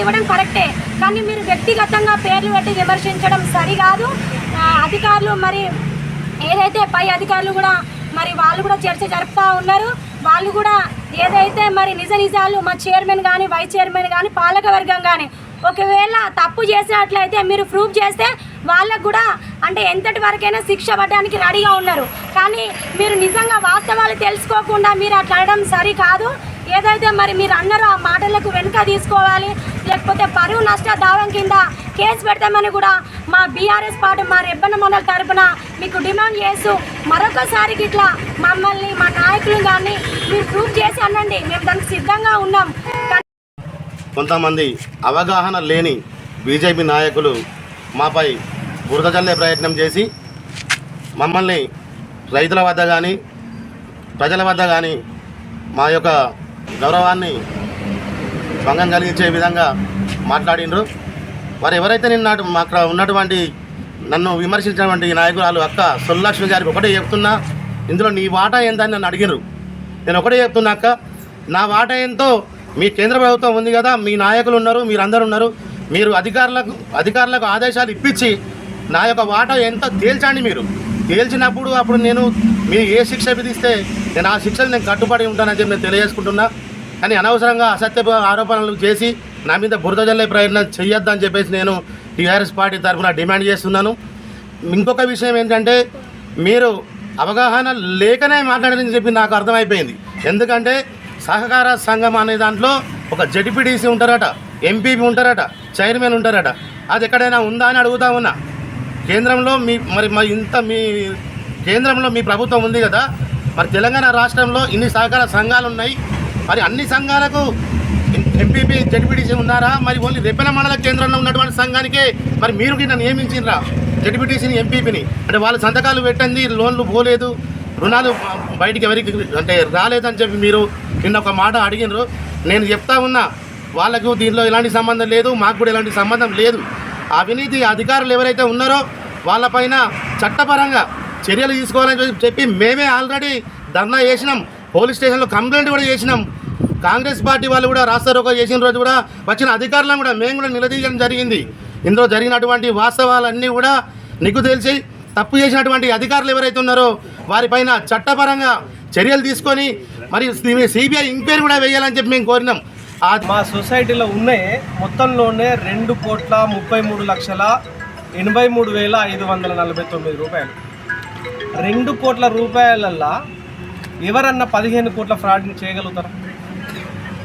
ఇవ్వడం కరెక్టే. కానీ మీరు వ్యక్తిగతంగా పేర్లు పెట్టి విమర్శించడం సరికాదు. అధికారులు మరి ఏదైతే పై అధికారులు కూడా మరి వాళ్ళు కూడా చర్చ జరుపుతూ ఉన్నారు. వాళ్ళు కూడా ఏదైతే మరి నిజ నిజాలు మా చైర్మన్ కానీ వైస్ చైర్మన్ కానీ పాలకవర్గం కానీ ఒకవేళ తప్పు చేసినట్లయితే మీరు ప్రూవ్ చేస్తే వాళ్ళకు కూడా అంటే ఎంతటి వరకైనా శిక్ష పడడానికి రెడీగా ఉన్నారు. కానీ మీరు నిజంగా వాస్తవాలు తెలుసుకోకుండా మీరు అట్లా అనడం సరి కాదు ఏదైతే మరి మీరు అన్నారో ఆ మాటలకు వెనుక తీసుకోవాలి. నష్ట దావం కింద కేసు పెడతామని కూడా మా బీఆర్ఎస్ పార్టీ మా రెబ్బన మండలి తరపున మీకు డిమాండ్ చేస్తూ మరొకసారి ఇట్లా మమ్మల్ని మా నాయకులు కానీ మీరు ప్రూవ్ చేసి అనండి మేము దానికి సిద్ధంగా ఉన్నాం. కానీ కొంతమంది అవగాహన లేని బీజేపీ నాయకులు మాపై బురద చల్లే ప్రయత్నం చేసి మమ్మల్ని రైతుల వద్ద కానీ ప్రజల వద్ద కానీ మా యొక్క గౌరవాన్ని భంగం కలిగించే విధంగా మాట్లాడిండ్రు. వారు ఎవరైతే నిన్న అక్కడ ఉన్నటువంటి నన్ను విమర్శించినటువంటి నాయకురాలు అక్క సొల్లక్ష్మి గారికి ఒకటే చెప్తున్నా ఇందులో నీ వాటా ఏందని నన్ను అడిగినారు నేను ఒకటే చెప్తున్నా అక్క నా వాటా ఎంతో మీ కేంద్ర ప్రభుత్వం ఉంది కదా మీ నాయకులు ఉన్నారు మీరందరూ ఉన్నారు మీరు అధికారులకు అధికారులకు ఆదేశాలు ఇప్పించి నా యొక్క వాటా ఎంత తేల్చండి మీరు. తేల్చినప్పుడు అప్పుడు నేను మీరు ఏ శిక్ష విధిస్తే నేను ఆ శిక్షలు నేను కట్టుబడి ఉంటానని చెప్పి నేను తెలియజేసుకుంటున్నా. కానీ అనవసరంగా అసత్య ఆరోపణలు చేసి నా మీద బురద జల్లే ప్రయత్నం చెయ్యొద్దని చెప్పేసి నేను టీఆర్ఎస్ పార్టీ తరఫున డిమాండ్ చేస్తున్నాను. ఇంకొక విషయం ఏంటంటే మీరు అవగాహన లేకనే మాట్లాడని చెప్పి నాకు అర్థమైపోయింది. ఎందుకంటే సహకార సంఘం అనే దాంట్లో ఒక జడ్పీటీసీ ఉంటారట ఎంపీపీ ఉంటారట చైర్మన్ ఉంటారట. అది ఎక్కడైనా ఉందా అని అడుగుతా ఉన్నా. కేంద్రంలో మీ మరి మరి ఇంత మీ కేంద్రంలో మీ ప్రభుత్వం ఉంది కదా. మరి తెలంగాణ రాష్ట్రంలో ఇన్ని సహకార సంఘాలు ఉన్నాయి మరి అన్ని సంఘాలకు ఎంపీపీ జడ్పీటీసీ ఉన్నారా? మరి ఓన్లీ రెబ్బెల మండల కేంద్రంలో ఉన్నటువంటి సంఘానికే మరి మీరు నన్ను నియమించినరా? జడ్పీటీసీని ఎంపీపీని? అంటే వాళ్ళు సంతకాలు పెట్టండి లోన్లు పోలేదు రుణాలు బయటికి ఎవరికి అంటే రాలేదని చెప్పి మీరు నిన్న ఒక మాట అడిగినారు. నేను చెప్తా ఉన్నా వాళ్ళకు దీనిలో ఎలాంటి సంబంధం లేదు మాకు కూడా ఎలాంటి సంబంధం లేదు. అవినీతి అధికారులు ఎవరైతే ఉన్నారో వాళ్ళపైన చట్టపరంగా చర్యలు తీసుకోవాలని చెప్పి- చెప్పి మేమే ఆల్రెడీ ధర్నా చేసినాం. పోలీస్ స్టేషన్లో కంప్లైంట్ కూడా చేసినాం. కాంగ్రెస్ పార్టీ వాళ్ళు కూడా రాస్తారోకో చేసిన రోజు కూడా వచ్చిన అధికారులను కూడా మేము కూడా నిలదీయడం జరిగింది. ఇందులో జరిగినటువంటి వాస్తవాలన్నీ కూడా నీకు తెలిసి తప్పు చేసినటువంటి అధికారులు ఎవరైతే ఉన్నారో వారిపైన చట్టపరంగా చర్యలు తీసుకొని మరి సిబిఐ ఎంక్వైరీ కూడా వేయాలని చెప్పి మేము కోరినాం. ఆ మా సొసైటీలో ఉన్నాయి. మొత్తంలోనే రెండు కోట్ల ముప్పై మూడు లక్షల ఎనభై మూడు వేల ఐదు వందల నలభై తొమ్మిది రూపాయలు. రెండు కోట్ల రూపాయలల్లా ఎవరన్నా పదిహేను కోట్ల ఫ్రాడ్ చేయగలుగుతారా?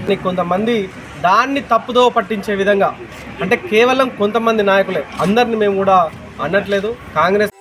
నీకు కొంతమంది దాన్ని తప్పుదో పట్టించే విధంగా అంటే కేవలం కొంతమంది నాయకులే అందరిని మేము కూడా అనట్లేదు. కాంగ్రెస్